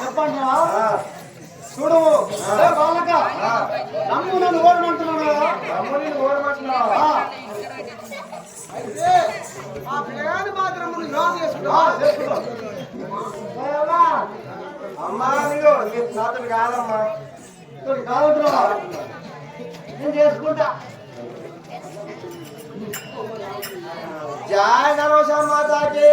చెప్పండి చూడు. బాలక నమ్ము నన్ను ఓడమంటున్నావు కదా? అమ్మని ఓడమంటున్నావా? ఆ, అయితే ఆ పిల్లగాని మాత్రం నువ్వు చేసుకుంటావా? అమ్మా నీకు నీ సాతులు కాదమ్మా. కాదంటున్నావా నేను చేసుకుంటా. జయ నరోష మాతాకి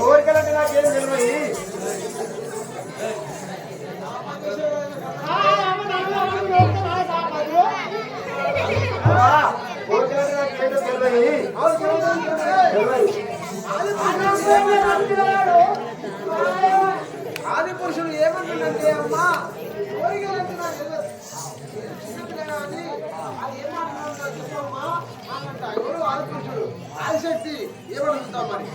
కోరికలంటే నాకేం తెలియదు కోరికలంటే తెలియదు ఆది పురుషుడు ఏమంటుందంటే అమ్మా కోరికలంటే నాకు తెలియదు. అది ఏమంటున్నా చెప్పమ్మా అనంట. ఎవరు ఆది పురుషుడు ఆదిశక్తి ఏమడుగుతాం మరి?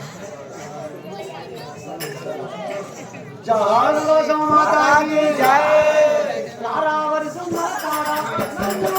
జహానులోసం మాతాకి జయ రారావరి సుందరకారా నన్ను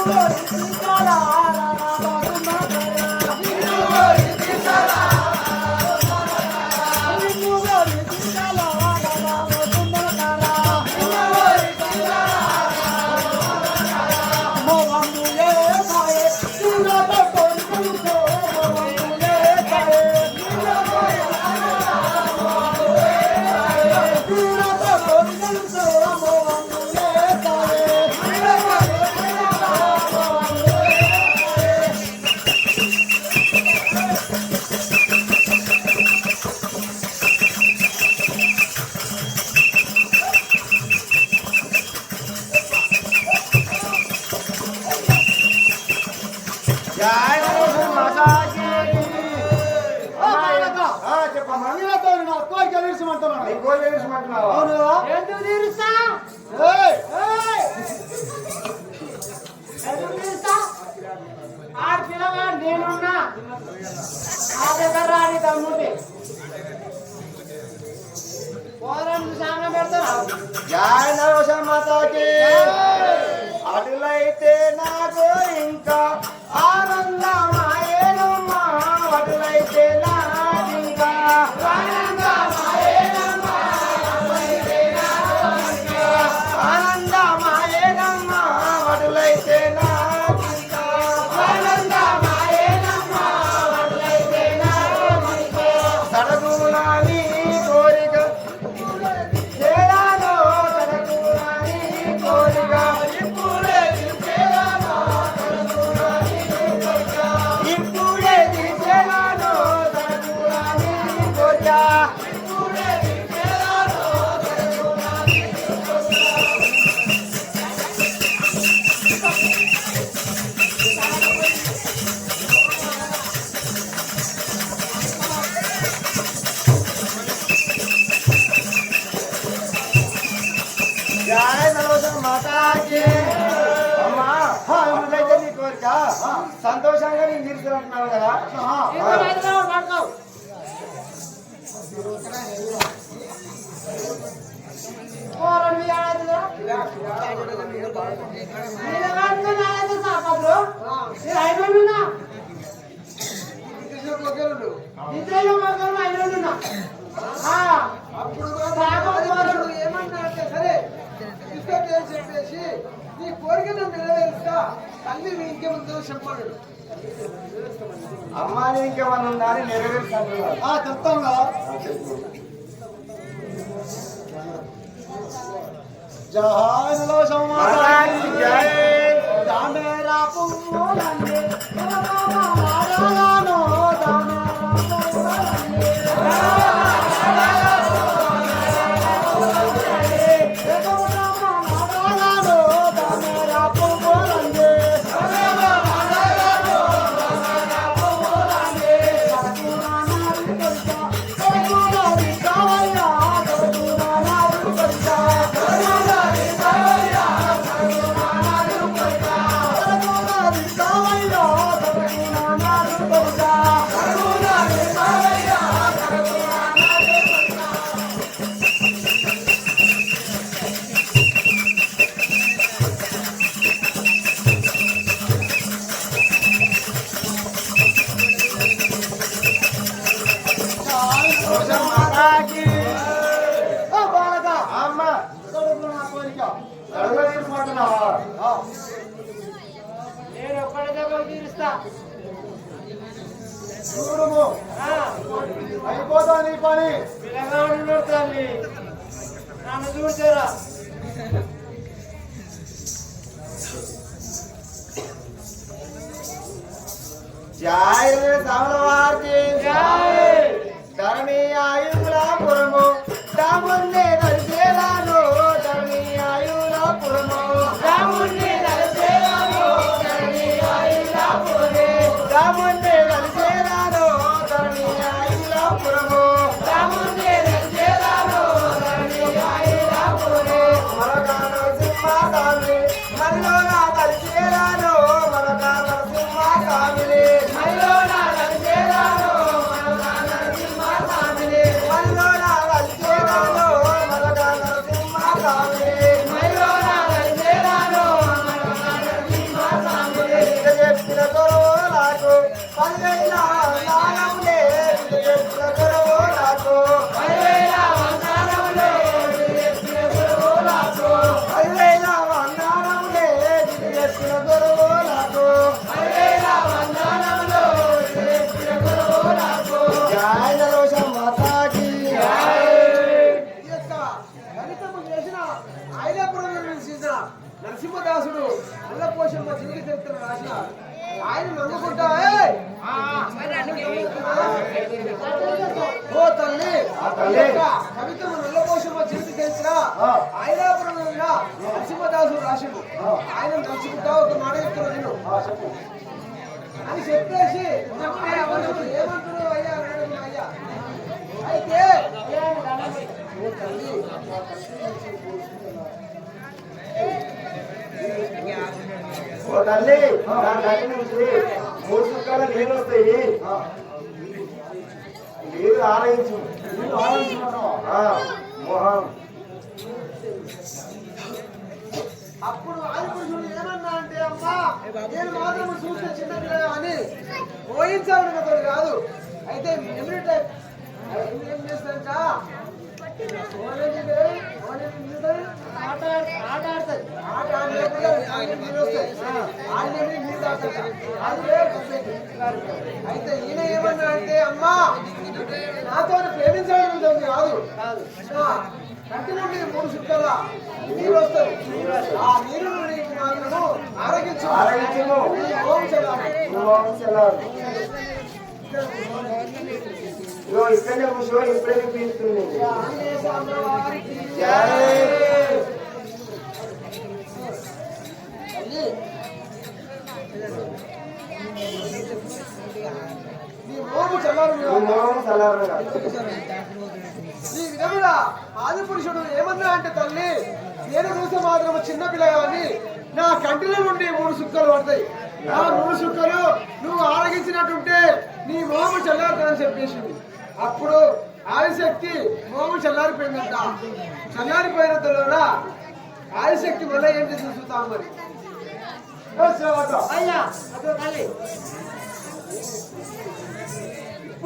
కొగ్గలుడు నేను మగలు కదా? అప్పుడు కూడా సరే చెప్పేసి నీ కోరికను నెరవేరుస్తా. తల్లి మీ ఇంకేముందో చెప్పాడు. అమ్మాని ఇంకేమన్నా ఉందా అని ఆ చెప్తాం కదా. జహాయ్ నలవశం మాతాకి జై. దామేరా పువ్వులన్నీ మాడలాను దామేరా పువ్వులన్నీ అయిపోతా నీ పని. నన్ను చూసారా జై సామలవారికి జై. ధరణి ఆయులాపురము దామున్నే నడిచేలాను నరసింహదాసుడు నల్లపోషమ్మ జీవిత చరిత్ర రాసిన ఆయన నమ్ముకుంటా! ఓ తల్లి కవితము నల్లపోషమ్మ జీవిత చరిత్ర ఆ. ఐలాపురం నరసింహదాసుడు రాసిండు. ఆయన నడుచుకుంటా ఒక మాట చెప్తున్నా నేను. అని చెప్పేసి ఏమంటున్నావు అయ్యా అయ్యా? అయితే ఓ తల్లి ఓ తల్లి నా తల్లి నుంచి మూడు చుక్కల నీళ్ళు వస్తాయి. నీళ్ళు ఆరయించు. నీళ్ళు అప్పుడు ఆదిపురుషుడు ఏమన్నా అంటే అమ్మా నేను మాత్రం చూస్తే చిన్న పిల్లగా అని పోయించాలని కాదు. అయితే మెమరీ టైప్ ఏం చేస్తారంట ఆట ఆట ఆడుతుంది ఆట ఆడినప్పుడు ఆయన నీళ్ళు వస్తాయి ఆడినప్పుడు నీళ్ళు తాగుతాట అదే పద్ధతి. అయితే ఈయన ఏమన్నా అంటే అమ్మా నాతో ప్రేమించడం కాదు. కంటి నుండి మూడు చుక్కల నీరు వస్తాయి ఆ నీరు నీకు మాత్రము ఆరోగించు ఆరగించుము. ఇక్కడనే కూర్చో ఇప్పుడే పీస్తుంది ఈ విధముగా ఆదిపురుషుడు ఏమన్నా అంటే తల్లి నేను చూసే మాత్రం చిన్న పిల్లగాని నా కంటిలో నుండి మూడు సుక్కలు పడతాయి. ఆ మూడు సుక్కలు నువ్వు ఆరగించినట్టుంటే నీ మోము చల్లారుతుందని చెప్పేసింది. అప్పుడు ఆదిశక్తి మోము చల్లారిపోయిందంట. చల్లారిపోయినంతలోన ఆదిశక్తి మళ్ళీ ఏం చేసి చూస్తాం మరి. అయ్యా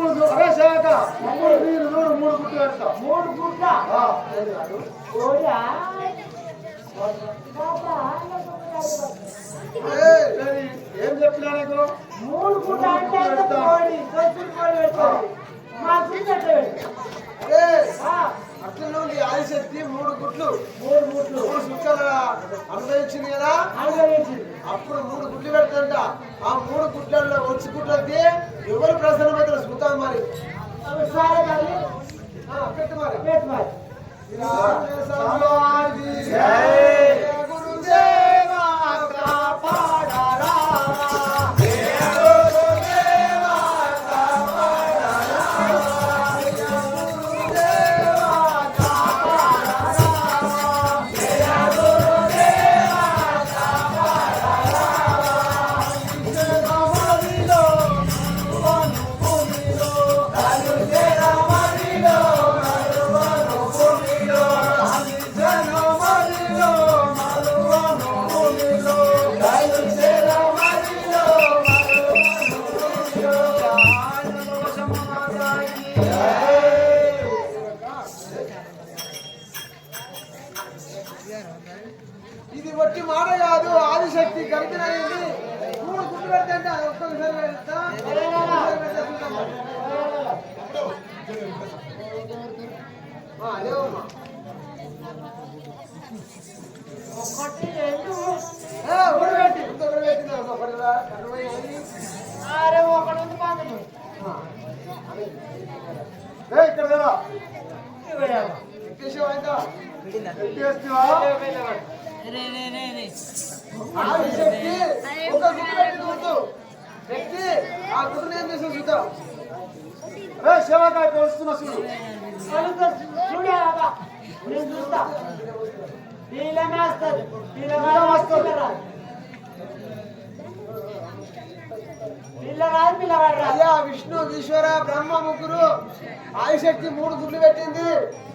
ఇప్పుడు సేవక మూడు నీరు నూరు మూడు గుట్టు పెడతా. మూడు ఏయ్, ఏం చెప్పినా నీకు? మూడు పూట అంటే ఆదిశక్తి మూడు గుట్లు మూడు మూట్లు మూడు సుక్కలు అనుభవించింది కదా? అనుభవించింది. అప్పుడు మూడు గుడ్లు పెడుతుంట ఆ మూడు గుడ్లలో వచ్చి గుడ్లకి ఎవరు మరి అవి సరే తల్లి ఆ, పెట్టు మరి పెట్టు మరి. చూద్దాం. ఏ చూడు. చూడే నేను చూస్తా. నీళ్ళమే వస్తుంది నీళ్ళమే వస్తుంది పిల్లగాడు పిల్లవాడు రా అయ్యా విష్ణు ఈశ్వర బ్రహ్మ ముగ్గురు ఆదిశక్తి మూడు గుడ్లు పెట్టింది.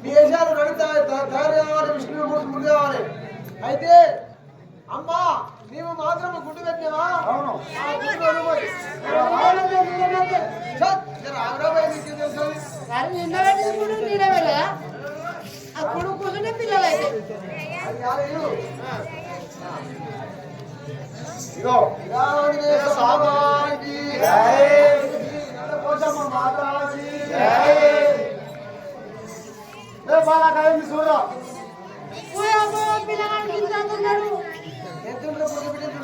దేశాలు నడుతా తయారు కావాలి విష్ణు మూడు గుడ్లు కావాలి. అయితే అమ్మా నీవు మాత్రం గుడ్డు పెట్టినావా? అవును. ఆ గుడ్డు అనుకోని. ఆగ్రహం నీకు తెలుసు?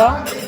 몰라?